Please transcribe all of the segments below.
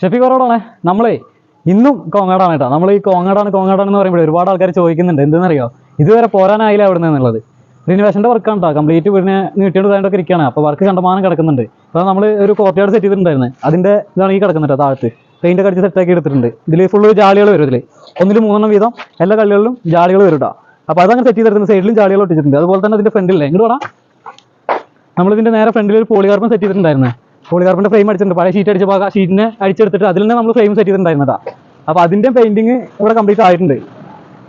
ഷെഫി കൊറോടാണ് നമ്മളേ ഇന്നും കോങ്ങാടാണ് കേട്ടോ. നമ്മൾ ഈ കോങ്ങാടാണ് കോങ്ങാടാണ് എന്ന് പറയുമ്പോൾ ഒരുപാട് ആൾക്കാർ ചോദിക്കുന്നുണ്ട്. എന്തെന്നറിയോ? ഇതുവരെ പോരാനായില്ല അവിടെ നിന്നുള്ളത് റിനിവേഷന്റെ വർക്കാണ് കേട്ടോ കംപ്ലീറ്റ് വീടിനെ നീട്ടിയോണ്ട് ഇതായിട്ടൊക്കെ ഇരിക്കുകയാണ് അപ്പോൾ വർക്ക് കണ്ടമാനം കിടക്കുന്നുണ്ട്. അപ്പോൾ നമ്മൾ ഒരു കോർട്ടിയാട് സെറ്റ് ചെയ്തിട്ടുണ്ടായിരുന്നു. അതിന്റെ ഇതാണ് ഈ കിടക്കുന്നത് കേട്ടോ താഴത്ത്. പെയിന്റ് ഒക്കെ അടിച്ച് സെറ്റാക്കി എടുത്തിട്ടുണ്ട്. ഇതിൽ ഫുള്ള് ജാളികൾ വരും ഇതിൽ ഒന്നിൽ മൂന്നെണ്ണം വീതം. എല്ലാ കള്ളികളിലും ജാളികൾ വരും കേട്ടോ അപ്പോൾ അതങ്ങനെ സെറ്റ് ചെയ്തെടുക്കുന്ന സൈഡിലും ജാളികൾ ഒട്ടിച്ചിട്ടുണ്ട്. അതുപോലെ തന്നെ അതിന്റെ ഫ്രണ്ടിലെ ഇങ്ങോട്ട് വേണം നമ്മളിതിന്റെ നേരെ ഫ്രണ്ടിൽ ഒരു പോളികാർബൺ സെറ്റ് ചെയ്തിട്ടുണ്ടായിരുന്നു. പോളികാർബണിന്റെ ഫ്രെയിം അടിച്ചിട്ടുണ്ട്. പഴയ ഷീറ്റ് അടിച്ച ഭാഗം ഷീറ്റിനെ അടിച്ചെടുത്തിട്ട് അതിൽ നിന്ന് നമ്മൾ ഫ്രെയിം സെറ്റ് ചെയ്തിട്ടുണ്ടായിരുന്നതാ. അപ്പോൾ അതിന്റെ പെയിന്റിങ് ഇവിടെ കംപ്ലീറ്റ് ആയിട്ടുണ്ട്.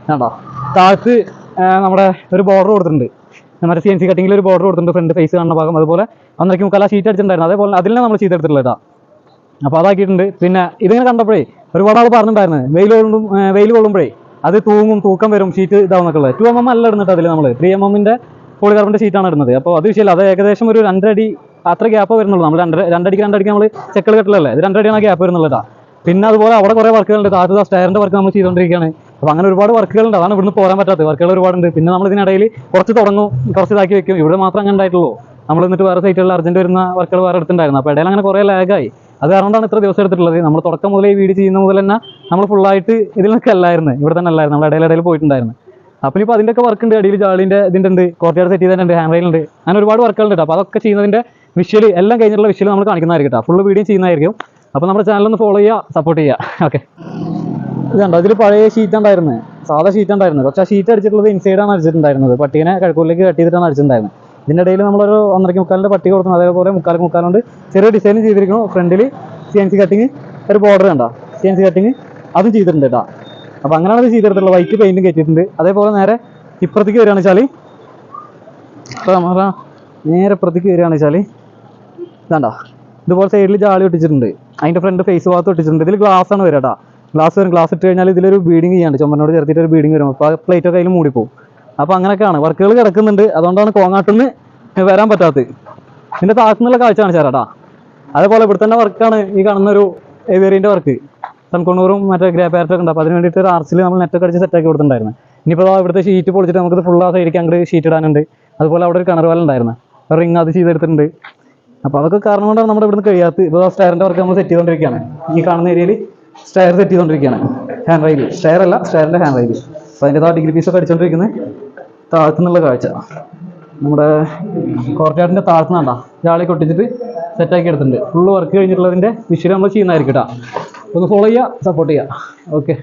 കണ്ടോ? താഴത്ത് നമ്മുടെ ഒരു ബോർഡർ കൊടുത്തിട്ടുണ്ട്. നമ്മുടെ സി എൻ സി കട്ടിങ്ങിൽ ഒരു ബോർഡർ കൊടുത്തിട്ടുണ്ട് ഫ്രണ്ട് ഫേസ് കാണുന്ന ഭാഗം. അതുപോലെ ഒന്നരയ്ക്ക് മുക്കാല ഷീറ്റ് അടിച്ചിട്ടുണ്ടായിരുന്നു. അതേപോലെ അതിൽ നമ്മൾ ചെയ്തെടുത്തിട്ടുള്ളതാണ് അപ്പൊ അപ്പോൾ അതാക്കിയിട്ടുണ്ട്. പിന്നെ ഇതിങ്ങനെ കണ്ടപ്പോഴേ ഒരുപാട് ആൾ പറഞ്ഞിട്ടുണ്ടായിരുന്നു. വെയിൽ കൊള്ളും വെയിൽ കൊള്ളുമ്പോഴേ അത് തൂങ്ങും തൂക്കം വരും ഷീറ്റ് ഇതാവുന്നൊക്കെയുള്ളത്. ടു എം എം അല്ല ഇടുന്നിട്ട് അതിൽ നമ്മൾ ത്രീ എം എമ്മിന്റെ പോളികാർബിന്റെ ഷീറ്റാണ് ഇടുന്നത്. അപ്പോൾ അത് വിഷയമില്ല. അത് ഏകദേശം ഒരു രണ്ടടി അത്ര ഗ്യാപ്പ് വരുന്നുള്ളൂ. നമ്മൾ രണ്ട് രണ്ടടിക്ക് രണ്ടടിക്ക് നമ്മൾ ചെക്കൽ കെട്ടിലല്ലേ? ഇത് രണ്ടടിയാണ് ഗ്യാപ്പ് വരുന്നുള്ളതാ. പിന്നെ അതുപോലെ അവിടെ കുറേ വർക്കുകളുണ്ട്. താഴത്ത് സ്റ്റയറിന്റെ വർക്ക് നമ്മൾ ചെയ്തുകൊണ്ടിരിക്കുകയാണ് അപ്പോൾ അങ്ങനെ ഒരുപാട് വർക്കുകളുണ്ട്. അതാണ് ഇവിടുന്ന് പോരാൻ പറ്റാത്തത്. വർക്കുകൾ ഒരുപാടുണ്ട്. പിന്നെ നമ്മൾ ഇതിനിടയിൽ കുറച്ച് തുടങ്ങും. കുറച്ച് ഇതാക്കി വെക്കും. ഇവിടെ മാത്രം അങ്ങനെ ഉണ്ടായിട്ടുള്ളൂ. നമ്മൾ എന്നിട്ട് വേറെ സൈറ്റുകളിൽ അർജന്റ് വരുന്ന വർക്കുകൾ വേറെ എടുത്തിട്ടുണ്ടായിരുന്നു. അപ്പോൾ ഇടയിൽ അങ്ങനെ കുറേ ലാഗായി അത് കാരണമാണ് ഇത്ര ദിവസം എടുത്തിട്ടുള്ളത്. നമ്മൾ തുടക്കം മുതലേ ഈ വീട് ചെയ്യുന്ന മുതൽ തന്നെ നമ്മൾ ഫുള്ളായിട്ട് ഇതിലൊക്കെ അല്ലായിരുന്നു. ഇവിടെ തന്നെ അല്ലായിരുന്നു. നമ്മൾ ഇടയിൽ ഇടയിൽ പോയിട്ടുണ്ടായിരുന്നു. അപ്പോൾ ഇപ്പോൾ അതിന്റെ ഒക്കെ വർക്ക് ഉണ്ട്. അടിയിൽ ജാളിന്റെ ഇതിന്റെ ഉണ്ട്. കോർട്ടിയാർ സെറ്റ് ചെയ്തിട്ടുണ്ട് ഹാൻഡ് റൈലുണ്ട് അങ്ങനെ ഒരുപാട് വർക്കുകളുണ്ട് അപ്പോൾ അതൊക്കെ ചെയ്യുന്നതിന്റെ വിഷ്വൽ എല്ലാം കഴിഞ്ഞിട്ടുള്ള വിഷ്വൽ നമ്മൾ കാണിക്കുന്നതായിരിക്കും കേട്ടോ ഫുൾ വീഡിയോ ചെയ്യുന്നതായിരിക്കും. അപ്പോൾ നമ്മുടെ ചാനൽ ഒന്ന് ഫോളോ ചെയ്യുക സപ്പോർട്ട് ചെയ്യുക. ഓക്കെ ഇതുണ്ടോ അതിൽ പഴയ ഷീറ്റ് ഉണ്ടായിരുന്നു. സാധാ ഷീറ്റ് ഉണ്ടായിരുന്നു പക്ഷേ ഷീറ്റ് അടിച്ചിട്ടുള്ളത് ഇൻസൈഡാണ് അടിച്ചിട്ടുണ്ടായിരുന്നത്. പട്ടീനെ കഴക്കൂലേക്ക് കട്ട് ചെയ്തിട്ടാണ് അടിച്ചിട്ടുണ്ടായിരുന്നത്. ഇതിന്റെ ഇടയിൽ നമ്മളൊരു ഒന്നരയ്ക്ക് മുക്കാലിന്റെ പട്ടി കൊടുക്കുന്നു അതേപോലെ മുക്കാൽ മുക്കാലുണ്ട്. ചെറിയ ഡിസൈൻ ചെയ്തിരിക്കുന്നു. ഫ്രണ്ടിൽ സി എൻ സി കട്ടിങ് ഒരു ബോർഡർ കണ്ടോ? സി എൻ സി കട്ടിങ് അതും ചെയ്തിട്ടുണ്ട് കേട്ടോ അപ്പോൾ അങ്ങനെയാണ് ഇത് ചെയ്തെടുത്തുള്ളത് വൈറ്റ് പെയിന്റും കയറ്റിയിട്ടുണ്ട് അതേപോലെ നേരെ ഇപ്പുറത്തേക്ക് വരികയാണെന്ന് വെച്ചാൽ നേരെ ഇപ്പുറത്തേക്ക് വരികയാണെന്ന് വെച്ചാൽ ഇതാണ്ടോ ഇതുപോലെ സൈഡിൽ ജാളി ഒട്ടിച്ചിട്ടുണ്ട്. അതിന്റെ ഫ്രണ്ട് ഫേസ് ഭാഗത്ത് ഒട്ടിച്ചിട്ടുണ്ട്. ഇതിൽ ഗ്ലാസ് ആണ് വരാട്ടാ ഗ്ലാസ് വരും. ഗ്ലാസ് ഇട്ട് കഴിഞ്ഞാൽ ഇതിലൊരു ബീഡിങ് ചെയ്യാണ്ട് ചുമരിനോട് ചേർത്തിട്ട് ഒരു ബീഡിങ് വരും. അപ്പോൾ പ്ലേറ്റ് ഒക്കെ അതിൽ മൂടിപ്പോവും. അപ്പോൾ അങ്ങനെയൊക്കെയാണ്. വർക്കുകൾ കിടക്കുന്നുണ്ട്. അതുകൊണ്ടാണ് കോങ്ങാട്ടുനിന്ന് വരാൻ പറ്റാത്തത്. ഇതിന്റെ താഴ്ത്തുന്നുള്ള കാഴ്ച കാണിച്ചു തരാം അതേപോലെ ഇവിടെ തന്നെ വർക്കാണ് ഈ കാണുന്ന ഒരു ഏവേറിയന്റെ വർക്ക് സൺകൊണ്ണൂറും മറ്റേ ഗ്രേ പാരറ്റൊക്കെ ഉണ്ട്. അപ്പോൾ അതിന് വേണ്ടിയിട്ട് ഒരു ആർച്ചിൽ നമ്മൾ നെറ്റൊക്കെ അടിച്ച് സെറ്റാക്കി കൊടുത്തിട്ടുണ്ടായിരുന്നു. ഇനിയിപ്പോൾ ഇവിടുത്തെ ഷീറ്റ് പൊളിച്ചിട്ട് നമുക്ക് ഫുൾ ആ സൈഡിലേക്ക് അങ്ങോട്ട് ഷീറ്റ് ഇടാനുണ്ട്. അതുപോലെ അവിടെ ഒരു കിണർ വല ഉണ്ടായിരുന്നു. റിങ് അത് ചെയ്തെടുത്തിട്ടുണ്ട്. അപ്പോൾ അതൊക്കെ കാരണം കൊണ്ടാണ് നമ്മുടെ ഇവിടുന്ന് കഴിയാത്ത ഇപ്പോൾ സ്റ്റയറിന്റെ വർക്ക് നമ്മൾ സെറ്റ് ചെയ്തുകൊണ്ടിരിക്കുകയാണ് ഈ കാണുന്ന ഏരിയയിൽ സ്റ്റയർ സെറ്റ് ചെയ്തുകൊണ്ടിരിക്കുകയാണ് ഹാൻഡ് റൈൽ സ്റ്റയർ അല്ല സ്റ്റയറിന്റെ ഹാൻഡ് റൈൽ അപ്പോൾ അതിന്റെ ആ ഡിഗ്രി പീസൊക്കെ അടിച്ചുകൊണ്ടിരിക്കുന്നത് താഴ്ത്തുന്നുള്ള കാഴ്ച. നമ്മുടെ കോർട്ടാടിന്റെ താഴ്ത്തുന്നുണ്ടാ ജാളി കൊട്ടിച്ചിട്ട് സെറ്റാക്കി എടുത്തിട്ടുണ്ട്. ഫുള്ള് വർക്ക് കഴിഞ്ഞിട്ടുള്ളതിന്റെ വിഷയം നമ്മൾ ചെയ്യുന്നതായിരിക്കും കേട്ടോ. ഒന്ന് ഫോളോ ചെയ്യുക സപ്പോർട്ട് ചെയ്യുക. ഓക്കെ